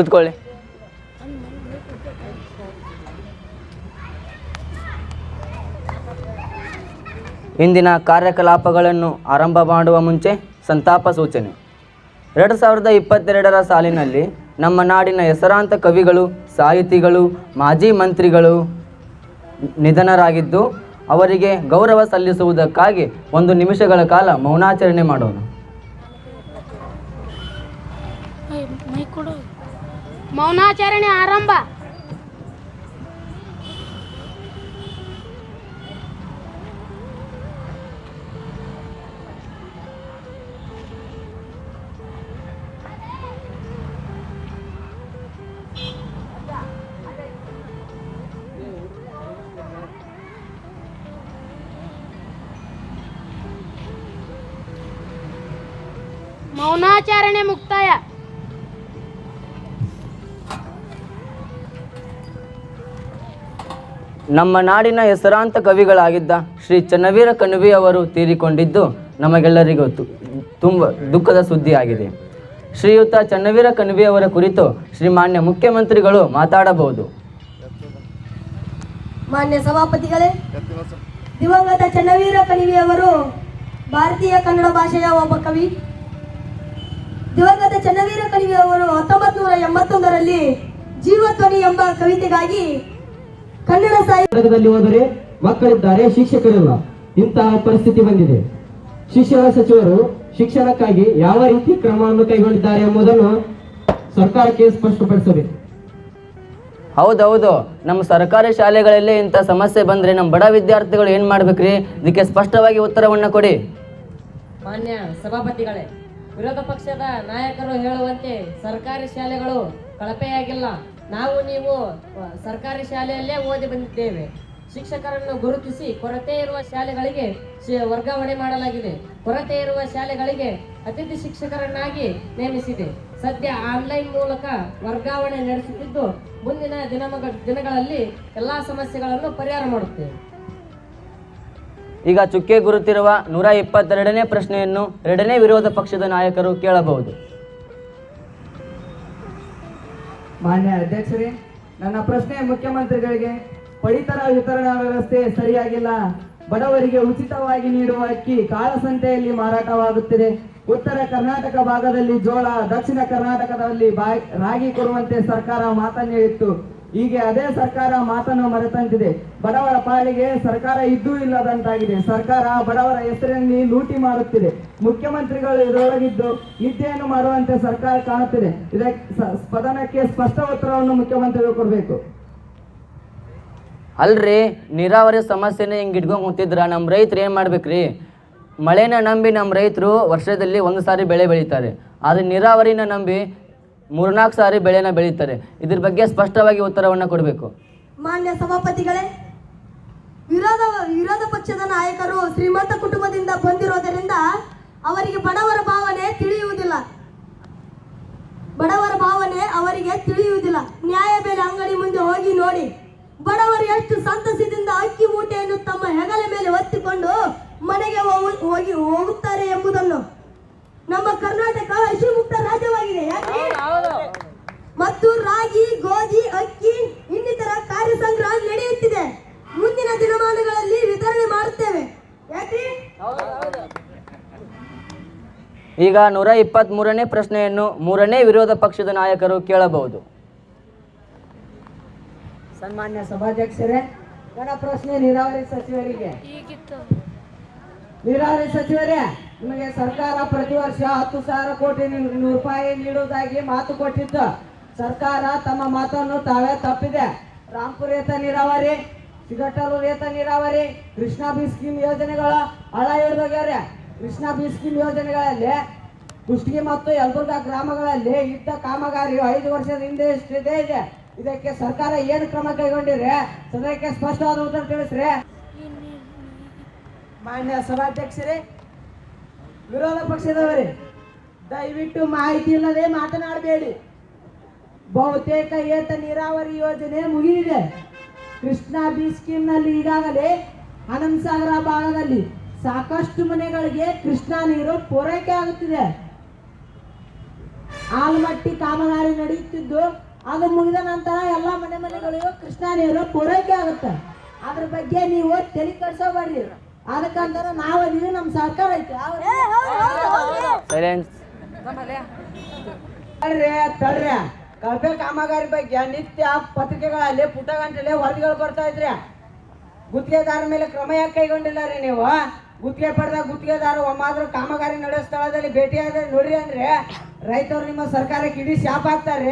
ಕುಳಿತುಕೊಳ್ಳಿ. ಇಂದಿನ ಕಾರ್ಯಕಲಾಪಗಳನ್ನು ಆರಂಭ ಮಾಡುವ ಮುಂಚೆ ಸಂತಾಪ ಸೂಚನೆ. ಎರಡು ಸಾವಿರದ ಇಪ್ಪತ್ತೆರಡರ ಸಾಲಿನಲ್ಲಿ ನಮ್ಮ ನಾಡಿನ ಹೆಸರಾಂತ ಕವಿಗಳು, ಸಾಹಿತಿಗಳು, ಮಾಜಿ ಮಂತ್ರಿಗಳು ನಿಧನರಾಗಿದ್ದು, ಅವರಿಗೆ ಗೌರವ ಸಲ್ಲಿಸುವುದಕ್ಕಾಗಿ ಒಂದು ನಿಮಿಷಗಳ ಕಾಲ ಮೌನಾಚರಣೆ ಮಾಡೋಣ. ಮೌನಾಚರಣೆ ಆರಂಭ ಮೌನಾಚರಣೆ ಮುಕ್ತಾಯ ನಮ್ಮ ನಾಡಿನ ಹೆಸರಾಂತ ಕವಿಗಳಾಗಿದ್ದ ಶ್ರೀ ಚನ್ನವೀರ ಕಣವಿ ಅವರು ತೀರಿಕೊಂಡಿದ್ದು ನಮಗೆಲ್ಲರಿಗೂ ತುಂಬ ದುಃಖದ ಸುದ್ದಿಯಾಗಿದೆ. ಶ್ರೀಯುತ ಚನ್ನವೀರ ಕಣವಿ ಅವರ ಕುರಿತು ಶ್ರೀಮಾನ್ಯ ಮುಖ್ಯಮಂತ್ರಿಗಳು ಮಾತಾಡಬಹುದು. ಮಾನ್ಯ ಸಭಾಪತಿಗಳೇ, ದಿವಂಗತ ಚನ್ನವೀರ ಕಣಿವೆಯವರು ಭಾರತೀಯ ಕನ್ನಡ ಭಾಷೆಯ ಒಬ್ಬ ಕವಿ. ದಿವಂಗತ ಚನ್ನವೀರ ಕಣಿವೆಯವರು ಹತ್ತೊಂಬತ್ತು ನೂರ ಎಂಬತ್ತೊಂದರಲ್ಲಿ ಜೀವಧ್ವನಿ ಎಂಬ ಕವಿತೆಗಾಗಿ ಕನ್ನಡ ಸಾಹಿತ್ಯದಲ್ಲಿ ಹೋದರೆ ಮಕ್ಕಳಿದ್ದಾರೆ ಶಿಕ್ಷಕರಿಲ್ಲ. ಇಂತಹ ಪರಿಸ್ಥಿತಿ ಬಂದಿದೆ. ಶಿಕ್ಷಣ ಸಚಿವರು ಶಿಕ್ಷಣಕ್ಕಾಗಿ ಯಾವ ರೀತಿ ಕ್ರಮವನ್ನು ಕೈಗೊಂಡಿದ್ದಾರೆ ಎಂಬುದನ್ನು ಸರ್ಕಾರಕ್ಕೆ ಸ್ಪಷ್ಟಪಡಿಸಬೇಕು. ಹೌದೌದು. ನಮ್ಮ ಸರ್ಕಾರಿ ಶಾಲೆಗಳಲ್ಲಿ ಇಂಥ ಸಮಸ್ಯೆ ಬಂದರೆ ನಮ್ಮ ಬಡ ವಿದ್ಯಾರ್ಥಿಗಳು ಏನು ಮಾಡ್ಬೇಕ್ರಿ? ಇದಕ್ಕೆ ಸ್ಪಷ್ಟವಾಗಿ ಉತ್ತರವನ್ನು ಕೊಡಿ. ಮಾನ್ಯ ಸಭಾಪತಿಗಳೇ ವಿರೋಧ ಪಕ್ಷದ ನಾಯಕರು ಹೇಳುವಂತೆ ಸರ್ಕಾರಿ ಶಾಲೆಗಳು ಕಳಪೆಯಾಗಿಲ್ಲ. ನಾವು ನೀವು ಸರ್ಕಾರಿ ಶಾಲೆಯಲ್ಲೇ ಓದಿ ಬಂದಿದ್ದೇವೆ. ಶಿಕ್ಷಕರನ್ನು ಗುರುತಿಸಿ ಕೊರತೆ ಇರುವ ಶಾಲೆಗಳಿಗೆ ವರ್ಗಾವಣೆ ಮಾಡಲಾಗಿದೆ. ಕೊರತೆ ಇರುವ ಶಾಲೆಗಳಿಗೆ ಅತಿಥಿ ಶಿಕ್ಷಕರನ್ನಾಗಿ ನೇಮಿಸಿದೆ. ಸದ್ಯ ಆನ್ಲೈನ್ ಮೂಲಕ ವರ್ಗಾವಣೆ ನಡೆಸುತ್ತಿದ್ದು, ಮುಂದಿನ ದಿನಮಗ, ದಿನಗಳಲ್ಲಿ ಎಲ್ಲಾ ಸಮಸ್ಯೆಗಳನ್ನು ಪರಿಹಾರ ಮಾಡುತ್ತೇವೆ. ಈಗ ಚುಕ್ಕೆ ಗುರುತಿರುವ ನೂರ ಇಪ್ಪತ್ತೆರಡನೇ ಪ್ರಶ್ನೆಯನ್ನು ಎರಡನೇ ವಿರೋಧ ಪಕ್ಷದ ನಾಯಕರು ಕೇಳಬಹುದು. ಮಾನ್ಯ ಅಧ್ಯಕ್ಷರೇ, ನನ್ನ ಪ್ರಶ್ನೆ ಮುಖ್ಯಮಂತ್ರಿಗಳಿಗೆ, ಪಡಿತರ ವಿತರಣಾ ವ್ಯವಸ್ಥೆ ಸರಿಯಾಗಿಲ್ಲ. ಬಡವರಿಗೆ ಉಚಿತವಾಗಿ ನೀಡುವ ಅಕ್ಕಿ ಕಾಳಸಂತೆಯಲ್ಲಿ ಮಾರಾಟವಾಗುತ್ತಿದೆ. ಉತ್ತರ ಕರ್ನಾಟಕ ಭಾಗದಲ್ಲಿ ಜೋಳ, ದಕ್ಷಿಣ ಕರ್ನಾಟಕದಲ್ಲಿ ರಾಗಿ ಕೊಡುವಂತೆ ಸರ್ಕಾರ ಮಾತನ್ನು ಹೇಳಿತ್ತು ಹೀಗೆ ಅದೇ ಸರ್ಕಾರ ಮಾತನ್ನು ಮರೆತಂತಿದೆ. ಬಡವರ ಪಾಲಿಗೆ ಸರ್ಕಾರ ಇದ್ದೂ ಇಲ್ಲದಂತಾಗಿದೆ. ಸರ್ಕಾರ ಬಡವರ ಹೆಸರಿನಲ್ಲಿ ಲೂಟಿ ಮಾಡುತ್ತಿದೆ. ಮುಖ್ಯಮಂತ್ರಿಗಳು ಇದರೊಳಗಿದ್ದು ನಿದ್ದೆಯನ್ನು ಮಾಡುವಂತೆ ಸರ್ಕಾರ ಕಾಣುತ್ತಿದೆ. ಇದಕ್ಕೆ ಸ- ಸ್ಪದನಕ್ಕೆ ಸ್ಪಷ್ಟ ಉತ್ತರವನ್ನು ಮುಖ್ಯಮಂತ್ರಿಗಳು ಕೊಡಬೇಕು. ಅಲ್ರಿ ನೀರಾವರಿ ಸಮಸ್ಯೆನ ಹಿಂಗೆ ಇಟ್ಕೊಂಡು ಕೂತಿದ್ರ ನಮ್ಮ ರೈತರು ಏನು ಮಾಡ್ಬೇಕ್ರಿ? ಮಳೆನ ನಂಬಿ ನಮ್ಮ ರೈತರು ವರ್ಷದಲ್ಲಿ ಒಂದು ಸಾರಿ ಬೆಳೆ ಬೆಳೀತಾರೆ. ಆದರೆ ನೀರಾವರಿನ ನಂಬಿ ಮೂರ್ನಾಲ್ಕು ಸಾರಿ ಬೆಳೆನ ಬೆಳೀತಾರೆ. ಇದ್ರ ಬಗ್ಗೆ ಸ್ಪಷ್ಟವಾಗಿ ಉತ್ತರವನ್ನು ಕೊಡಬೇಕು. ಮಾನ್ಯ ಸಭಾಪತಿಗಳೇ ವಿರೋಧ ವಿರೋಧ ಪಕ್ಷದ ನಾಯಕರು ಶ್ರೀಮಂತ ಕುಟುಂಬದಿಂದ ಬಂದಿರೋದರಿಂದ ಅವರಿಗೆ ಬಡವರ ಭಾವನೆ ತಿಳಿಯುವುದಿಲ್ಲ. ಬಡವರ ಭಾವನೆ ಅವರಿಗೆ ತಿಳಿಯುವುದಿಲ್ಲ. ನ್ಯಾಯ ಬೆಲೆ ಅಂಗಡಿ ಮುಂದೆ ಹೋಗಿ ನೋಡಿ. ಬಡವರು ಎಷ್ಟು ಸಂತಸದಿಂದ ಅಕ್ಕಿ ಮೂಟೆಯನ್ನು ತಮ್ಮ ಹೆಗಲ ಮೇಲೆ ಒತ್ತಿಕೊಂಡು ಮನೆಗೆ ಹೋಗು- ಹೋಗಿ ಹೋಗುತ್ತಾರೆ ಎಂಬುದನ್ನು. ನಮ್ಮ ಕರ್ನಾಟಕ ಹಸಿಮುಕ್ತ ರಾಜ್ಯವಾಗಿದೆ. ಯಾಕೆ? ಮತ್ತು ರಾಗಿ ಗೋಧಿ ಅಕ್ಕಿ ಇನ್ನಿತರ ಕಾರ್ಯ ಸಂಗ್ರಹ ನಡೆಯುತ್ತಿದೆ. ಮುಂದಿನ ದಿನಮಾನಗಳಲ್ಲಿ ವಿತರಣೆ ಮಾಡುತ್ತೇವೆ. ಯಾಕ್ರಿ ಈಗ ನೂರ ಇಪ್ಪತ್ತ್ಮೂರನೇ ಪ್ರಶ್ನೆಯನ್ನು ಮೂರನೇ ವಿರೋಧ ಪಕ್ಷದ ನಾಯಕರು ಕೇಳಬಹುದು. ಸನ್ಮಾನ್ಯ ಸಭಾಧ್ಯಕ್ಷರೇ ನನ್ನ ಪ್ರಶ್ನೆ ನೀರಾವರಿ ಸಚಿವರಿಗೆ. ನೀರಾವರಿ ಸಚಿವರೇ ನಿಮಗೆ ಸರ್ಕಾರ ಪ್ರತಿ ವರ್ಷ ಹತ್ತು ಸಾವಿರ ಕೋಟಿ ರೂಪಾಯಿ ನೀಡುವುದಾಗಿ ಮಾತು ಕೊಟ್ಟಿತ್ತು. ಸರ್ಕಾರ ತಮ್ಮ ಮಾತನ್ನು ತಾವೇ ತಪ್ಪಿದೆ. ರಾಂಪುರ ಏತ ನೀರಾವರಿ ಸಿಗಟಲು ಏತ ನೀರಾವರಿ ಕೃಷ್ಣಾ ಬಿ ಸ್ಕೀಮ್ ಯೋಜನೆಗಳ ಹಳ ಹಿಡಿದೋಗ್ಯಾರೆ ಕೃಷ್ಣಾ ಬಿ ಸ್ಕೀಮ್ ಯೋಜನೆಗಳಲ್ಲಿ ಕುಷ್ಟಗಿ ಮತ್ತು ಯಲಬುರ್ಗಾ ಗ್ರಾಮಗಳಲ್ಲಿ ಇದ್ದ ಕಾಮಗಾರಿಯು ಐದು ವರ್ಷದ ಹಿಂದೆ ಇಷ್ಟಿದೆ ಇದೆ. ಇದಕ್ಕೆ ಸರ್ಕಾರ ಏನು ಕ್ರಮ ಕೈಗೊಂಡಿರಿ ಸದನಕ್ಕೆ ಸ್ಪಷ್ಟವಾದ ಉತ್ತರ ತಿಳಿಸ್ರಿ. ಮಾನ್ಯ ಸಭಾಧ್ಯಕ್ಷರೇ, ವಿರೋಧ ಪಕ್ಷದವರೇ, ದಯವಿಟ್ಟು ಮಾಹಿತಿ ಇಲ್ಲದೆ ಮಾತನಾಡಬೇಡಿ. ಬಹುತೇಕ ಏತ ನೀರಾವರಿ ಯೋಜನೆ ಮುಗಿದಿದೆ. ಕೃಷ್ಣಾ ಬಿ ಸ್ಕೀಮ್ನಲ್ಲಿ ಈಗಾಗಲೇ ಅನಂತಸಾಗರ ಭಾಗದಲ್ಲಿ ಸಾಕಷ್ಟು ಮನೆಗಳಿಗೆ ಕೃಷ್ಣಾ ನೀರು ಪೂರೈಕೆ ಆಗುತ್ತಿದೆ. ಆಲ್ಮಟ್ಟಿ ಕಾಮಗಾರಿ ನಡೆಯುತ್ತಿದ್ದು ಅದು ಮುಗಿದ ನಂತರ ಎಲ್ಲ ಮನೆ ಮನೆಗಳಿಗೂ ಕೃಷ್ಣಾ ನೀರು ಪೂರೈಕೆ ಆಗುತ್ತೆ. ಅದ್ರ ಬಗ್ಗೆ ನೀವು ತಲೆ ಕೆಡ್ಸೋಬೇಡ್ರಿ ಅದಕ್ಕಂತಾರ ನಾವು ಅದೀವಿ ನಮ್ಮ ಸರ್ಕಾರ ಐತೆ. ತಡ್ರಿ ತಡ್ರಿ ಕಳಪೆ ಕಾಮಗಾರಿ ಬಗ್ಗೆ ನಿತ್ಯ ಪತ್ರಿಕೆಗಳಲ್ಲಿ ಪುಟಗಂಟಲೆ ವರದಿಗಳು ಬರ್ತಾ ಇದ್ರಿ ಗುತ್ತಿಗೆದಾರ ಮೇಲೆ ಕ್ರಮ ಯಾಕೆ ಕೈಗೊಂಡಿಲ್ಲ ರೀ ನೀವು? ಗುತ್ತಿಗೆ ಪಡೆದ ಗುತ್ತಿಗೆದಾರ ಒಮ್ಮಾದ್ರು ಕಾಮಗಾರಿ ನಡೆಯೋ ಸ್ಥಳದಲ್ಲಿ ಭೇಟಿಯಾದ್ರೆ ನೋಡ್ರಿ ಅಂದ್ರೆ ರೈತರು ನಿಮ್ಮ ಸರ್ಕಾರಕ್ಕೆ ಇಡೀ ಶಾಪ್ ಹಾಕ್ತಾರೆ.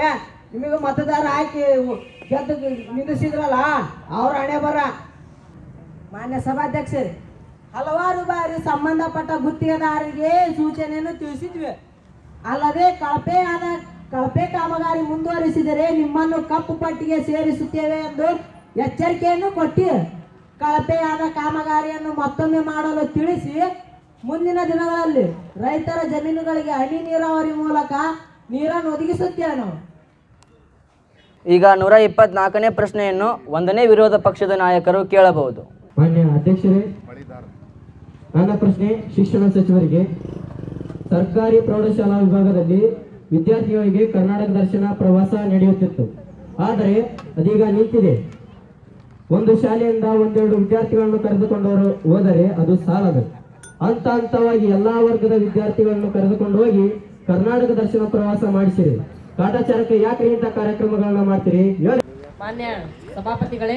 ನಿಮಗೂ ಮತದಾರ ಹಾಕಿ ಗೆದ್ದು ನಿಂದಿಸಿದ್ರಲ್ಲ, ಅವ್ರ ಹಣೆ ಬರ. ಮಾನ್ಯ ಸಭಾಧ್ಯಕ್ಷರೇ, ಹಲವಾರು ಬಾರಿ ಸಂಬಂಧಪಟ್ಟ ಗುತ್ತಿಗೆದಾರರಿಗೆ ಸೂಚನೆಯನ್ನು ತಿಳಿಸಿದ್ವಿ. ಅಲ್ಲದೆ ಕಳಪೆ ಆದ, ಕಳಪೆ ಕಾಮಗಾರಿ ಮುಂದುವರಿಸಿದರೆ ನಿಮ್ಮನ್ನು ಕಪ್ಪು ಪಟ್ಟಿಗೆ ಸೇರಿಸುತ್ತೇವೆ ಎಂದು ಎಚ್ಚರಿಕೆಯನ್ನು ಕೊಟ್ಟಿ ಕಳಪೆಯಾದ ಕಾಮಗಾರಿಯನ್ನು ಮತ್ತೊಮ್ಮೆ ಮಾಡಲು ತಿಳಿಸಿ ಮುಂದಿನ ದಿನಗಳಲ್ಲಿ ರೈತರ ಜಮೀನುಗಳಿಗೆ ಹನಿ ನೀರಾವರಿ ಮೂಲಕ ನೀರನ್ನು ಒದಗಿಸುತ್ತೇನೆ. ಈಗ ನೂರ ಇಪ್ಪತ್ನಾಲ್ಕನೇ ಪ್ರಶ್ನೆಯನ್ನು ಒಂದನೇ ವಿರೋಧ ಪಕ್ಷದ ನಾಯಕರು ಕೇಳಬಹುದು. ಮಾನ್ಯ ಅಧ್ಯಕ್ಷರೇ ನನ್ನ ಪ್ರಶ್ನೆ ಶಿಕ್ಷಣ ಸಚಿವರಿಗೆ. ಸರ್ಕಾರಿ ಪ್ರೌಢಶಾಲಾ ವಿಭಾಗದಲ್ಲಿ ವಿದ್ಯಾರ್ಥಿಗಳಿಗೆ ಕರ್ನಾಟಕ ದರ್ಶನ ಪ್ರವಾಸ ನಡೆಯುತ್ತಿತ್ತು. ಆದರೆ ಅದೀಗ ನಿಂತಿದೆ. ಒಂದು ಶಾಲೆಯಿಂದ ಒಂದೆರಡು ವಿದ್ಯಾರ್ಥಿಗಳನ್ನು ಕರೆದುಕೊಂಡವರು ಹೋದರೆ ಅದು ಸಾಲದು. ಹಂತ ಹಂತವಾಗಿ ಎಲ್ಲಾ ವರ್ಗದ ವಿದ್ಯಾರ್ಥಿಗಳನ್ನು ಕರೆದುಕೊಂಡು ಹೋಗಿ ಕರ್ನಾಟಕ ದರ್ಶನ ಪ್ರವಾಸ ಮಾಡಿಸಿರಿ. ಕಾಟಾಚಾರಕ್ಕೆ ಯಾಕೆ ಇಂಥ ಕಾರ್ಯಕ್ರಮಗಳನ್ನ ಮಾಡ್ತೀರಿ? ಮಾನ್ಯ ಸಭಾಪತಿಗಳೇ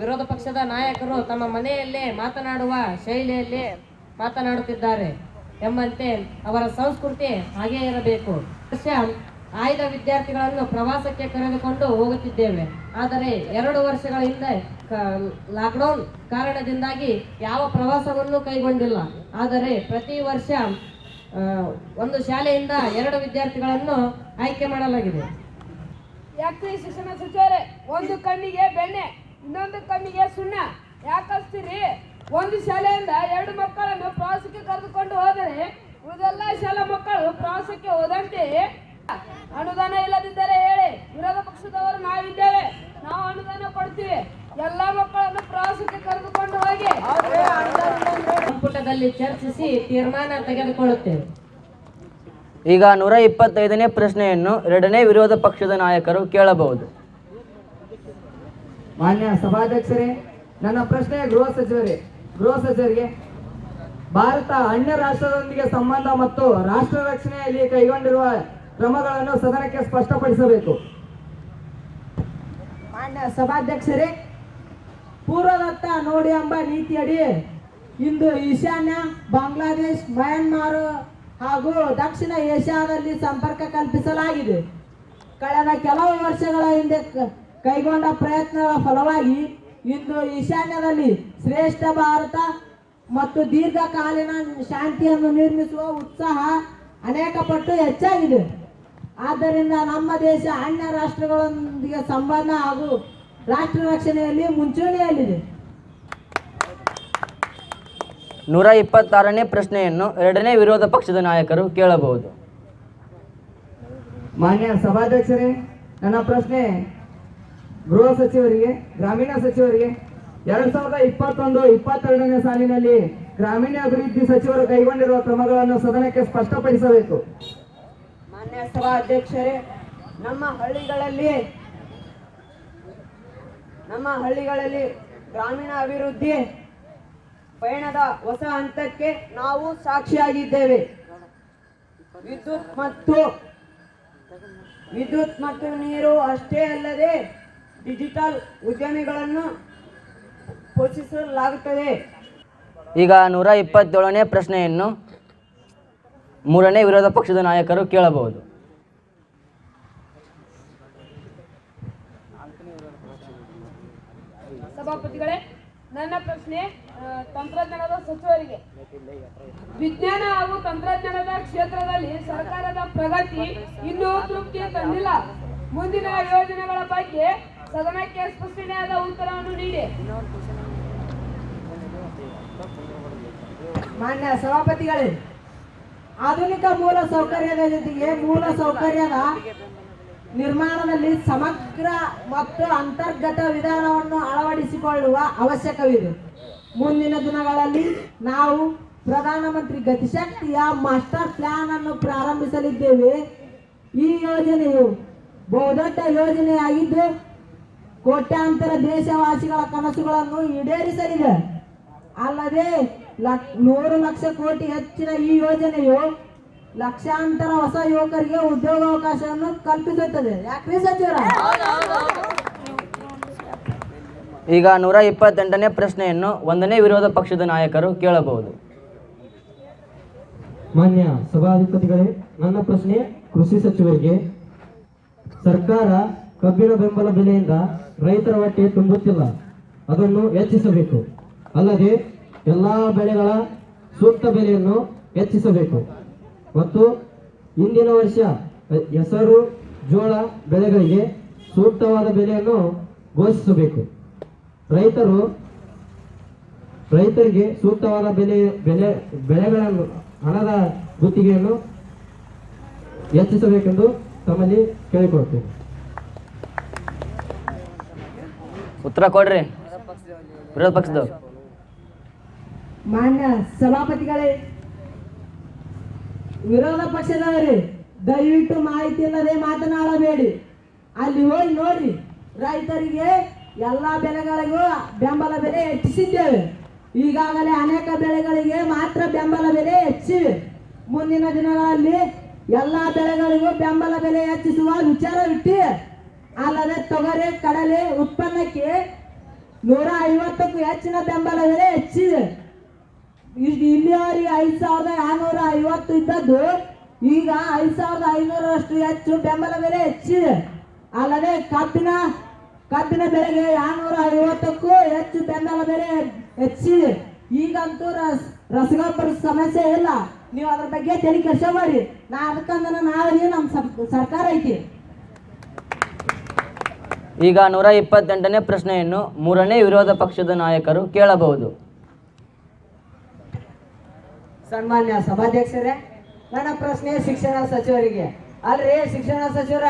ವಿರೋಧ ಪಕ್ಷದ ನಾಯಕರು ತಮ್ಮ ಮನೆಯಲ್ಲೇ ಮಾತನಾಡುವ ಶೈಲಿಯಲ್ಲಿ ಮಾತನಾಡುತ್ತಿದ್ದಾರೆ ಎಂಬಂತೆ ಅವರ ಸಂಸ್ಕೃತಿ ಹಾಗೇ ಇರಬೇಕು. ಆಯ್ದ ವಿದ್ಯಾರ್ಥಿಗಳನ್ನು ಪ್ರವಾಸಕ್ಕೆ ಕರೆದುಕೊಂಡು ಹೋಗುತ್ತಿದ್ದೇವೆ. ಆದರೆ ಎರಡು ವರ್ಷಗಳ ಹಿಂದೆ ಲಾಕ್ಡೌನ್ ಕಾರಣದಿಂದಾಗಿ ಯಾವ ಪ್ರವಾಸವನ್ನು ಕೈಗೊಂಡಿಲ್ಲ. ಆದರೆ ಪ್ರತಿ ವರ್ಷ ಒಂದು ಶಾಲೆಯಿಂದ ಎರಡು ವಿದ್ಯಾರ್ಥಿಗಳನ್ನು ಆಯ್ಕೆ ಮಾಡಲಾಗಿದೆ. ಯಾಕ್ರಿ ಶಿಕ್ಷಣ ಸಚಿವರೇ? ಒಂದು ಕಣ್ಣಿಗೆ ಬೆಣ್ಣೆ, ಇನ್ನೊಂದು ಕಣ್ಣಿಗೆ ಸುಣ್ಣ. ಯಾಕಸ್ತೀರಿ? ಒಂದು ಶಾಲೆಯಿಂದ ಎರಡು ಮಕ್ಕಳನ್ನು ಪ್ರವಾಸಕ್ಕೆ ಕರೆದುಕೊಂಡು ಹೋದರೆ ಉಳಿದೆಲ್ಲ ಶಾಲಾ ಮಕ್ಕಳು ಪ್ರವಾಸಕ್ಕೆ ಹೋದಂತೆ ಅನುದಾನ ಇಲ್ಲದಿದ್ದರೆ ಹೇಳಿ ವಿರೋಧ ಪಕ್ಷದವರು ನಾವಿದ್ದೇವೆ ನಾವು ಅನುದಾನ ಕೊಡ್ತೀವಿ. ಎಲ್ಲಾ ಮಕ್ಕಳನ್ನು ಪ್ರವಾಸಕ್ಕೆ ಕರೆದುಕೊಂಡು ಹೋಗಿ. ಸಂಪುಟದಲ್ಲಿ ಚರ್ಚಿಸಿ ತೀರ್ಮಾನ ತೆಗೆದುಕೊಳ್ಳುತ್ತೇವೆ. ಈಗ ನೂರ ಇಪ್ಪತ್ತೈದನೇ ಪ್ರಶ್ನೆಯನ್ನು ಎರಡನೇ ವಿರೋಧ ಪಕ್ಷದ ನಾಯಕರು ಕೇಳಬಹುದು. ಮಾನ್ಯ ಸಭಾಧ್ಯಕ್ಷರೇ ನನ್ನ ಪ್ರಶ್ನೆ ಗೃಹ ಸಚಿವರೇ. ಗೃಹ ಸಚಿವರಿಗೆ ಭಾರತ ಅನ್ಯ ರಾಷ್ಟ್ರದೊಂದಿಗೆ ಸಂಬಂಧ ಮತ್ತು ರಾಷ್ಟ್ರ ರಕ್ಷಣೆಯಲ್ಲಿ ಕೈಗೊಂಡಿರುವ ಕ್ರಮಗಳನ್ನು ಸದನಕ್ಕೆ ಸ್ಪಷ್ಟಪಡಿಸಬೇಕು. ಮಾನ್ಯ ಸಭಾಧ್ಯಕ್ಷರೇ, ಪೂರ್ವದತ್ತ ನೋಡಿ ಎಂಬ ನೀತಿಯಡಿ ಇಂದು ಈಶಾನ್ಯ, ಬಾಂಗ್ಲಾದೇಶ್, ಮಯನ್ಮಾರ್ ಹಾಗೂ ದಕ್ಷಿಣ ಏಷ್ಯಾದಲ್ಲಿ ಸಂಪರ್ಕ ಕಲ್ಪಿಸಲಾಗಿದೆ. ಕಳೆದ ಕೆಲವು ವರ್ಷಗಳ ಹಿಂದೆ ಕೈಗೊಂಡ ಪ್ರಯತ್ನಗಳ ಫಲವಾಗಿ ಇಂದು ಈಶಾನ್ಯದಲ್ಲಿ ಶ್ರೇಷ್ಠ ಭಾರತ ಮತ್ತು ದೀರ್ಘಕಾಲೀನ ಶಾಂತಿಯನ್ನು ನಿರ್ಮಿಸುವ ಉತ್ಸಾಹ ಅನೇಕ ಪಟ್ಟು ಹೆಚ್ಚಾಗಿದೆ. ಆದ್ದರಿಂದ ನಮ್ಮ ದೇಶ ಅಣ್ಣ ರಾಷ್ಟ್ರಗಳೊಂದಿಗೆ ಸಂಬಂಧ ಹಾಗೂ ರಾಷ್ಟ್ರ ರಕ್ಷಣೆಯಲ್ಲಿ ಮುಂಚೂಣಿಯಲ್ಲಿದೆ. ನೂರ ಇಪ್ಪತ್ತಾರನೇ ಪ್ರಶ್ನೆಯನ್ನು ಎರಡನೇ ವಿರೋಧ ಪಕ್ಷದ ನಾಯಕರು ಕೇಳಬಹುದು. ಮಾನ್ಯ ಸಭಾಧ್ಯಕ್ಷರೇ ನನ್ನ ಪ್ರಶ್ನೆ ಗೃಹ ಸಚಿವರಿಗೆ ಗ್ರಾಮೀಣ ಸಚಿವರಿಗೆ ಎರಡ್ ಸಾವಿರದ ಇಪ್ಪತ್ತೊಂದು ಇಪ್ಪತ್ತೆರಡನೇ ಸಾಲಿನಲ್ಲಿ ಗ್ರಾಮೀಣ ಅಭಿವೃದ್ಧಿ ಸಚಿವರು ಕೈಗೊಂಡಿರುವ ಕ್ರಮಗಳನ್ನು ಸದನಕ್ಕೆ ಸ್ಪಷ್ಟಪಡಿಸಬೇಕು. ಮಾನ್ಯ ಸಭಾಧ್ಯಕ್ಷರೇ, ನಮ್ಮ ಹಳ್ಳಿಗಳಲ್ಲಿ ನಮ್ಮ ಹಳ್ಳಿಗಳಲ್ಲಿ ಗ್ರಾಮೀಣ ಅಭಿವೃದ್ಧಿ ಪಯಣದ ಹೊಸ ಹಂತಕ್ಕೆ ನಾವು ಸಾಕ್ಷಿಯಾಗಿದ್ದೇವೆ. ವಿದ್ಯುತ್ ಮತ್ತು ವಿದ್ಯುತ್ ಮತ್ತು ನೀರು ಅಷ್ಟೇ ಅಲ್ಲದೆ ಡಿಜಿಟಲ್ ಉದ್ಯಮಿಗಳನ್ನು ಪೋಷಿಸಲಾಗುತ್ತದೆ. ಈಗ ನೂರ ಇಪ್ಪತ್ತೇಳನೇ ಪ್ರಶ್ನೆಯನ್ನು ಮೂರನೇ ವಿರೋಧ ಪಕ್ಷದ ನಾಯಕರು ಕೇಳಬಹುದು. ಸಭಾಪತಿಗಳೇ ನನ್ನ ಪ್ರಶ್ನೆ ತಂತ್ರಜ್ಞಾನದ ಸಚಿವರಿಗೆ. ವಿಜ್ಞಾನ ಹಾಗೂ ತಂತ್ರಜ್ಞಾನದ ಕ್ಷೇತ್ರದಲ್ಲಿ ಸರ್ಕಾರದ ಪ್ರಗತಿ ಇನ್ನೂ ತೃಪ್ತಿ ತಂದಿಲ್ಲ. ಮುಂದಿನ ಯೋಜನೆಗಳ ಬಗ್ಗೆ ಸದನಕ್ಕೆ ಸ್ಪಷ್ಟನೆಯಾದ ಉತ್ತರವನ್ನು ನೀಡಿ. ಮಾನ್ಯ ಸಭಾಪತಿಗಳೇ ಆಧುನಿಕ ಮೂಲ ಸೌಕರ್ಯದ ಜೊತೆಗೆ ಮೂಲ ಸೌಕರ್ಯದ ನಿರ್ಮಾಣದಲ್ಲಿ ಸಮಗ್ರ ಮತ್ತು ಅಂತರ್ಗತ ವಿಧಾನವನ್ನು ಅಳವಡಿಸಿಕೊಳ್ಳುವ ಅವಶ್ಯಕವಿದೆ. ಮುಂದಿನ ದಿನಗಳಲ್ಲಿ ನಾವು ಪ್ರಧಾನಮಂತ್ರಿ ಗತಿಶಕ್ತಿಯ ಮಾಸ್ಟರ್ ಪ್ಲಾನ್ ಅನ್ನು ಪ್ರಾರಂಭಿಸಲಿದ್ದೇವೆ. ಈ ಯೋಜನೆಯು ಬಹುದೊಡ್ಡ ಯೋಜನೆಯಾಗಿದ್ದು ಕೋಟ್ಯಾಂತರ ದೇಶವಾಸಿಗಳ ಕನಸುಗಳನ್ನು ಈಡೇರಿಸಲಿದೆ. ಅಲ್ಲದೆ ನೂರು ಲಕ್ಷ ಕೋಟಿ ಹೆಚ್ಚಿನ ಈ ಯೋಜನೆಯು ಲಕ್ಷಾಂತರ ಹೊಸ ಯುವಕರಿಗೆ ಉದ್ಯೋಗಾವಕಾಶವನ್ನು ಕಲ್ಪಿಸುತ್ತದೆ. ಯಾಕ್ರಿ ಸಚಿವರ? ಈಗ ನೂರ ಇಪ್ಪತ್ತೆಂಟನೇ ಪ್ರಶ್ನೆಯನ್ನು ಒಂದನೇ ವಿರೋಧ ಪಕ್ಷದ ನಾಯಕರು ಕೇಳಬಹುದು. ಮಾನ್ಯ ಸಭಾಧಿಪತಿಗಳೇ ನನ್ನ ಪ್ರಶ್ನೆ ಕೃಷಿ ಸಚಿವರಿಗೆ. ಸರ್ಕಾರ ಕಬ್ಬಿನ ಬೆಂಬಲ ಬೆಲೆಯಿಂದ ರೈತರ ಹೊಟ್ಟೆ ತುಂಬುತ್ತಿಲ್ಲ. ಅದನ್ನು ಹೆಚ್ಚಿಸಬೇಕು. ಅಲ್ಲದೆ ಎಲ್ಲ ಬೆಳೆಗಳ ಸೂಕ್ತ ಬೆಲೆಯನ್ನು ಹೆಚ್ಚಿಸಬೇಕು. ಮತ್ತು ಇಂದಿನ ವರ್ಷ ಹೆಸರು, ಜೋಳ ಬೆಳೆಗಳಿಗೆ ಸೂಕ್ತವಾದ ಬೆಲೆಯನ್ನು ಘೋಷಿಸಬೇಕು. ರೈತರು, ರೈತರಿಗೆ ಸೂಕ್ತವಾದ ಬೆಲೆ ಬೆಲೆ ಬೆಳೆಗಳನ್ನು ಹಣದ ಗುತ್ತಿಗೆಯನ್ನು ಹೆಚ್ಚಿಸಬೇಕೆಂದು ತಮ್ಮಲ್ಲಿ ಕೇಳಿಕೊಳ್ತೇನೆ ಉತ್ತರ ಕೊಡ್ರಿ. ವಿರೋಧ ಪಕ್ಷದವ್ರು ಮಾನ್ಯ ಸಭಾಪತಿಗಳೇ, ವಿರೋಧ ಪಕ್ಷದವರೇ, ದಯವಿಟ್ಟು ಮಾಹಿತಿ ಇಲ್ಲದೆ ಮಾತನಾಡಬೇಡಿ. ಅಲ್ಲಿ ಹೋಗಿ ನೋಡಿ, ರೈತರಿಗೆ ಎಲ್ಲ ಬೆಳೆಗಳಿಗೂ ಬೆಂಬಲ ಬೆಲೆ ಹೆಚ್ಚಿಸಿದ್ದೇವೆ. ಈಗಾಗಲೇ ಅನೇಕ ಬೆಳೆಗಳಿಗೆ ಮಾತ್ರ ಬೆಂಬಲ ಬೆಲೆ ಹೆಚ್ಚಿವೆ. ಮುಂದಿನ ದಿನಗಳಲ್ಲಿ ಎಲ್ಲ ಬೆಳೆಗಳಿಗೂ ಬೆಂಬಲ ಬೆಲೆ ಹೆಚ್ಚಿಸುವ ವಿಚಾರವಿಟ್ಟು ಅಲ್ಲದೆ ತೊಗರಿ, ಕಡಲೆ ಉತ್ಪನ್ನಕ್ಕೆ ನೂರ ಐವತ್ತಕ್ಕೂ ಹೆಚ್ಚಿನ ಬೆಂಬಲ ಬೆಲೆ ಹೆಚ್ಚಿದೆ. ಇದ್ ಇಲ್ಲಿಯವರೆಗೆ ಐದು ಸಾವಿರದ ಆರುನೂರ ಐವತ್ತು ಇದ್ದದ್ದು, ಈಗ ಐದು ಸಾವಿರದ ಐನೂರರಷ್ಟು ಹೆಚ್ಚು ಬೆಂಬಲ ಬೆಲೆ ಹೆಚ್ಚಿದೆ ಅಲ್ಲದೆ ಕಬ್ಬಿನ ಕಬ್ಬಿನ ಬೆಲೆಗೆ ಆರುನೂರ ಐವತ್ತಕ್ಕೂ ಹೆಚ್ಚು ಬೆಂಬಲ ಬೆಲೆ ಹೆಚ್ಚಿದೆ ಈಗಂತೂ ರಸ್, ರಸಗೊಬ್ಬರ ಸಮಸ್ಯೆ ಇಲ್ಲ. ನೀವು ಅದ್ರ ಬಗ್ಗೆ ತಲೆ ಮಾಡಿ. ನಾ ಅದಕ್ಕಂದ್ರೆ ನಾವೇ ನಮ್ಮ ಸರ್- ಸರ್ಕಾರ ಐತಿ. ಈಗ ನೂರ ಇಪ್ಪತ್ತೆಂಟನೇ ಪ್ರಶ್ನೆಯನ್ನು ಮೂರನೇ ವಿರೋಧ ಪಕ್ಷದ ನಾಯಕರು ಕೇಳಬಹುದು. ಸನ್ಮಾನ್ಯ ಸಭಾಧ್ಯಕ್ಷರೇ, ನನ್ನ ಪ್ರಶ್ನೆ ಶಿಕ್ಷಣ ಸಚಿವರಿಗೆ. ಅಲ್ರಿ, ಶಿಕ್ಷಣ ಸಚಿವರ,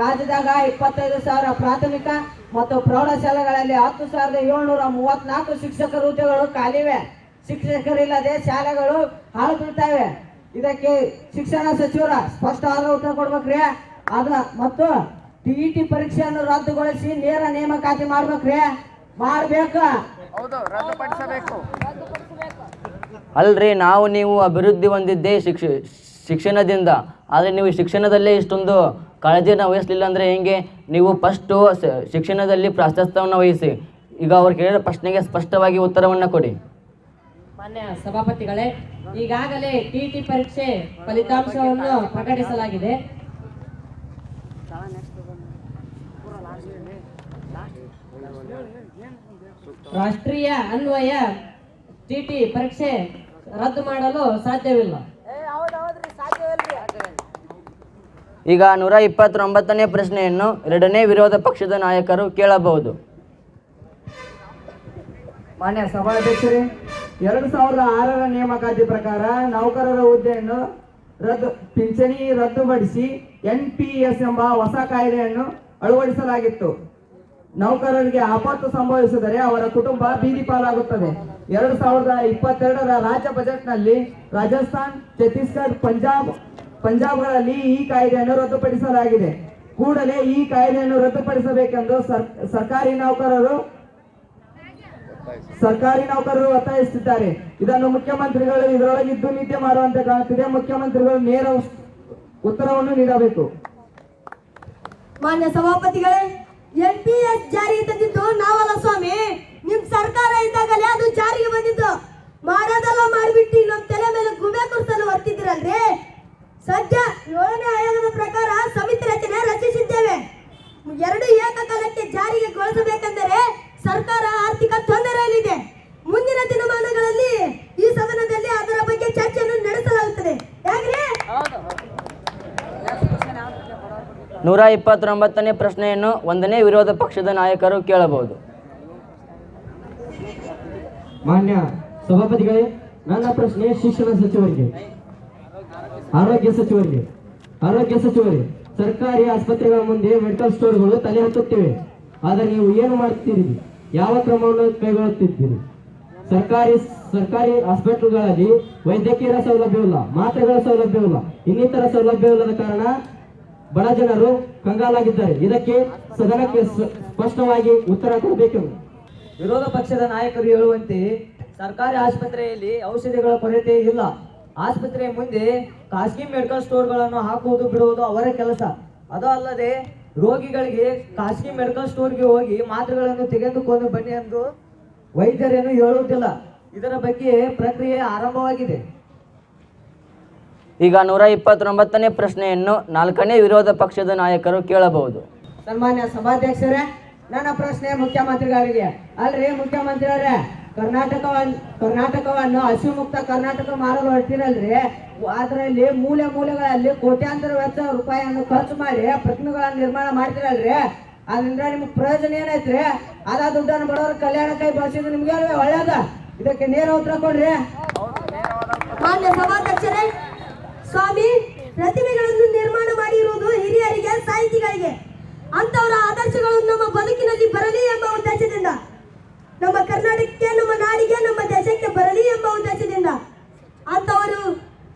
ರಾಜ್ಯದಾಗ ಇಪ್ಪತ್ತೈದು ಸಾವಿರ ಪ್ರಾಥಮಿಕ ಮತ್ತು ಪ್ರೌಢಶಾಲೆಗಳಲ್ಲಿ ಹತ್ತು ಸಾವಿರದ ಏಳ್ನೂರ ಮೂವತ್ನಾಲ್ಕು ಶಿಕ್ಷಕರ ಹುದ್ದೆಗಳು ಖಾಲಿವೆ. ಶಿಕ್ಷಕರಿಲ್ಲದೆ ಶಾಲೆಗಳು ಹಾಳು ಬೀಳ್ತಾವೆ. ಇದಕ್ಕೆ ಶಿಕ್ಷಣ ಸಚಿವರ ಸ್ಪಷ್ಟವಾದ ಉತ್ತರ ಕೊಡ್ಬೇಕ್ರಿ. ಅದ ಮತ್ತು ಟಿ ಇ ಟಿ ಪರೀಕ್ಷೆಯನ್ನು ರದ್ದುಗೊಳಿಸಿ ನೇರ ನೇಮಕಾತಿ ಮಾಡ್ಬೇಕ್ರಿ. ಮಾಡ್ಬೇಕು. ಅಲ್ರಿ, ನಾವು ನೀವು ಅಭಿವೃದ್ಧಿ ಹೊಂದಿದ್ದೇ ಶಿಕ್ಷ, ಶಿಕ್ಷಣದಿಂದ. ಆದರೆ ನೀವು ಶಿಕ್ಷಣದಲ್ಲೇ ಇಷ್ಟೊಂದು ಕಾಳಜಿಯನ್ನು ವಹಿಸಲಿಲ್ಲ ಅಂದರೆ ಹೆಂಗೆ? ನೀವು ಫಸ್ಟು ಶಿಕ್ಷಣದಲ್ಲಿ ಪ್ರಾಶಸ್ತ್ಯವನ್ನು ವಹಿಸಿ. ಈಗ ಅವ್ರು ಕೇಳಿದ ಪ್ರಶ್ನೆಗೆ ಸ್ಪಷ್ಟವಾಗಿ ಉತ್ತರವನ್ನು ಕೊಡಿ. ಮಾನ್ಯ ಸಭಾಪತಿಗಳೇ, ಈಗಾಗಲೇ ಟಿಟಿ ಪರೀಕ್ಷೆ ಫಲಿತಾಂಶವನ್ನು ಪ್ರಕಟಿಸಲಾಗಿದೆ. ರಾಷ್ಟ್ರೀಯ ಅನ್ವಯ ಟಿ ಟಿ ಪರೀಕ್ಷೆ ರದ್ದು ಮಾಡಲು ಸಾಧ್ಯವಿಲ್ಲ. ಈಗ ನೂರ ಇಪ್ಪತ್ತೊಂಬತ್ತನೇ ಪ್ರಶ್ನೆಯನ್ನು ಎರಡನೇ ವಿರೋಧ ಪಕ್ಷದ ನಾಯಕರು ಕೇಳಬಹುದು. ಮಾನ್ಯ ಸಭಾಧ್ಯಕ್ಷರೇ ಎರಡು ಸಾವಿರದ ಆರರ ನೇಮಕಾತಿ ಪ್ರಕಾರ ನೌಕರರ ಹುದ್ದೆಯನ್ನು ರದ್ದು ಪಿಂಚಣಿ ರದ್ದುಪಡಿಸಿ ಎನ್ ಪಿ ಎಸ್ ಎಂಬ ಹೊಸ ಕಾಯ್ದೆಯನ್ನು ಅಳವಡಿಸಲಾಗಿತ್ತು. ನೌಕರರಿಗೆ ಆಪತ್ತು ಸಂಭವಿಸಿದರೆ ಅವರ ಕುಟುಂಬ ಬೀದಿ ಪಾಲಾಗುತ್ತದೆ. ಎರಡು ಸಾವಿರದ ಇಪ್ಪತ್ತೆರಡರ ರಾಜ್ಯ ಬಜೆಟ್ನಲ್ಲಿ ರಾಜಸ್ಥಾನ್, ಛತ್ತೀಸ್ಗಢ, ಪಂಜಾಬ್, ಪಂಜಾಬ್ಗಳಲ್ಲಿ ಈ ಕಾಯ್ದೆಯನ್ನು ರದ್ದುಪಡಿಸಲಾಗಿದೆ. ಕೂಡಲೇ ಈ ಕಾಯ್ದೆಯನ್ನು ರದ್ದುಪಡಿಸಬೇಕೆಂದು ಸರ್, ಸರ್ಕಾರಿ ನೌಕರರು ಸರ್ಕಾರಿ ನೌಕರರು ಒತ್ತಾಯಿಸುತ್ತಿದ್ದಾರೆ. ಇದನ್ನು ಮುಖ್ಯಮಂತ್ರಿಗಳು ಇದರೊಳಗೆ ಇದ್ದು ನಿದ್ದೆ ಮಾಡುವಂತೆ ಕಾಣುತ್ತಿದೆ. ಮುಖ್ಯಮಂತ್ರಿಗಳು ನೇರ ಉತ್ತರವನ್ನು ನೀಡಬೇಕು. ಮಾನ್ಯ ಸಭಾಪತಿಗಳೇ ಎನ್ ಪಿ ಎಸ್ ಜಾರಿಗೆ ತಂದಿದ್ದು ನಾವಲ್ಲ ಸ್ವಾಮಿ. ನಿಮ್ ಸರ್ಕಾರ ಇದ್ದಾಗಲೇ ಅದು ಜಾರಿಗೆ ಬಂದಿದ್ದು. ಮಾಡೋದಲ್ಲ ಮಾಡಿಬಿಟ್ಟು ನಮ್ಮ ತಲೆ ಮೇಲೆ ಗುಬೆ ಕುರ್ಸಲು ಹೊರ್ತಿದ್ದೀರಲ್ರಿ ಸದ್ಯ ಏಳನೇ ಆಯೋಗದ ಪ್ರಕಾರ ಸಮಿತಿ ರಚನೆ ರಚಿಸಿದ್ದೇವೆ. ಎರಡು ಏಕಕಾಲಕ್ಕೆ ಜಾರಿಗೆ ಗೊಳಿಸಬೇಕೆಂದರೆ ಸರ್ಕಾರ ಆರ್ಥಿಕ ತೊಂದರೆಯಲ್ಲಿದೆ. ಮುಂದಿನ ದಿನಮಾನಗಳಲ್ಲಿ ಈ ಸದನದಲ್ಲಿ ಅದರ ಬಗ್ಗೆ ಚರ್ಚೆಯನ್ನು ನಡೆಸಲಾಗುತ್ತದೆ ಯಾಕ್ರಿ ನೂರ ಇಪ್ಪತ್ತೊಂಬತ್ತನೇ ಪ್ರಶ್ನೆಯನ್ನು ಒಂದನೇ ವಿರೋಧ ಪಕ್ಷದ ನಾಯಕರು ಕೇಳಬಹುದು. ಮಾನ್ಯ ಸಭಾಪತಿಗಳೇ, ನನ್ನ ಪ್ರಶ್ನೆ ಶಿಕ್ಷಣ ಸಚಿವರಿಗೆ, ಆರೋಗ್ಯ ಸಚಿವರಿಗೆ, ಆರೋಗ್ಯ ಸಚಿವರೇ, ಸರ್ಕಾರಿ ಆಸ್ಪತ್ರೆಗಳ ಮುಂದೆ ಮೆಡಿಕಲ್ ಸ್ಟೋರ್ಗಳು ತಲೆ ಹತ್ತುತ್ತಿವೆ. ಆದರೆ ನೀವು ಏನು ಮಾಡುತ್ತೀರಿ ಯಾವ ಕ್ರಮವನ್ನು ಕೈಗೊಳ್ಳುತ್ತಿದ್ದೀರಿ? ಸರ್ಕಾರಿ ಸರ್ಕಾರಿ ಹಾಸ್ಪಿಟಲ್ಗಳಲ್ಲಿ ವೈದ್ಯಕೀಯ ಸೌಲಭ್ಯವಿಲ್ಲ ಮಾತ್ರೆಗಳ ಸೌಲಭ್ಯವಿಲ್ಲ ಇನ್ನಿತರ ಸೌಲಭ್ಯವಿಲ್ಲದ ಕಾರಣ ಬಡ ಜನರು ಕಂಗಾಲಾಗಿದ್ದಾರೆ. ಇದಕ್ಕೆ ಸದನಕ್ಕೆ ಸ್ಪಷ್ಟವಾಗಿ ಉತ್ತರ ಕೊಡಬೇಕು. ವಿರೋಧ ಪಕ್ಷದ ನಾಯಕರು ಹೇಳುವಂತೆ ಸರ್ಕಾರಿ ಆಸ್ಪತ್ರೆಯಲ್ಲಿ ಔಷಧಿಗಳ ಕೊರತೆ ಇಲ್ಲ. ಆಸ್ಪತ್ರೆಯ ಮುಂದೆ ಖಾಸಗಿ ಮೆಡಿಕಲ್ ಸ್ಟೋರ್ಗಳನ್ನು ಹಾಕುವುದು ಬಿಡುವುದು ಅವರ ಕೆಲಸ. ಅದು ಅಲ್ಲದೆ ರೋಗಿಗಳಿಗೆ ಖಾಸಗಿ ಮೆಡಿಕಲ್ ಸ್ಟೋರ್ಗೆ ಹೋಗಿ ಮಾತ್ರೆಗಳನ್ನು ತೆಗೆದುಕೊಂಡು ಬನ್ನಿ ಎಂದು ವೈದ್ಯರೇನು ಹೇಳುವುದಿಲ್ಲ. ಇದರ ಬಗ್ಗೆ ಪ್ರಕ್ರಿಯೆ ಆರಂಭವಾಗಿದೆ. ಈಗ ನೂರ ಇಪ್ಪತ್ತೊಂಬತ್ತನೇ ಪ್ರಶ್ನೆಯನ್ನು ನಾಲ್ಕನೇ ವಿರೋಧ ಪಕ್ಷದ ನಾಯಕರು ಕೇಳಬಹುದು. ಸನ್ಮಾನ್ಯ ಸಭಾಧ್ಯಕ್ಷರೇ ನನ್ನ ಪ್ರಶ್ನೆ ಮುಖ್ಯಮಂತ್ರಿಗಳಿಗೆ. ಅಲ್ರಿ ಮುಖ್ಯಮಂತ್ರಿಯವರೇ ಕರ್ನಾಟಕ ಕರ್ನಾಟಕವನ್ನು ಹಸಿವು ಮುಕ್ತ ಕರ್ನಾಟಕ ಮಾಡಲು ಹೊರಟಿರಲ್ರಿ. ಅದರಲ್ಲಿ ಮೂಲೆ ಮೂಲೆಗಳಲ್ಲಿ ಕೋಟ್ಯಾಂತರ ವೆಚ್ಚ ರೂಪಾಯಿಯನ್ನು ಖರ್ಚು ಮಾಡಿ ಪ್ರತಿಮೆಗಳನ್ನು ನಿರ್ಮಾಣ ಮಾಡ್ತಿರಲ್ರಿ. ಅದರಿಂದ ನಿಮ್ಗೆ ಪ್ರಯೋಜನ ಏನೈತ್ರಿ? ಅದ ದುಡ್ಡನ್ನು ಬಡವರ ಕಲ್ಯಾಣಕ್ಕಾಗಿ ಬಳಸಿದ್ರೆ ನಿಮ್ಗೆ ಒಳ್ಳೇದ? ಇದಕ್ಕೆ ನೇರ ಉತ್ತರ ಕೊಡ್ರಿ. ಮಾನ್ಯ ಸಭಾಧ್ಯಕ್ಷರೇ ಸ್ವಾಮಿ, ಪ್ರತಿಮೆಗಳನ್ನು ನಿರ್ಮಾಣ ಮಾಡಿರುವುದು ಹಿರಿಯರಿಗೆ, ಸಾಹಿತಿಗಳಿಗೆ. ಅಂತವರ ಆದರ್ಶಗಳು ನಮ್ಮ ಬದುಕಿನಲ್ಲಿ ಬರಲಿ ಎಂಬ ಉದ್ದೇಶದಿಂದ. ನಮ್ಮ ಕರ್ನಾಟಕಕ್ಕೆ, ನಮ್ಮ ನಾಡಿಗೆ, ನಮ್ಮ ದೇಶಕ್ಕೆ ಬರಲಿ ಎಂಬ ಉದ್ದೇಶದಿಂದ ಅಂತವರು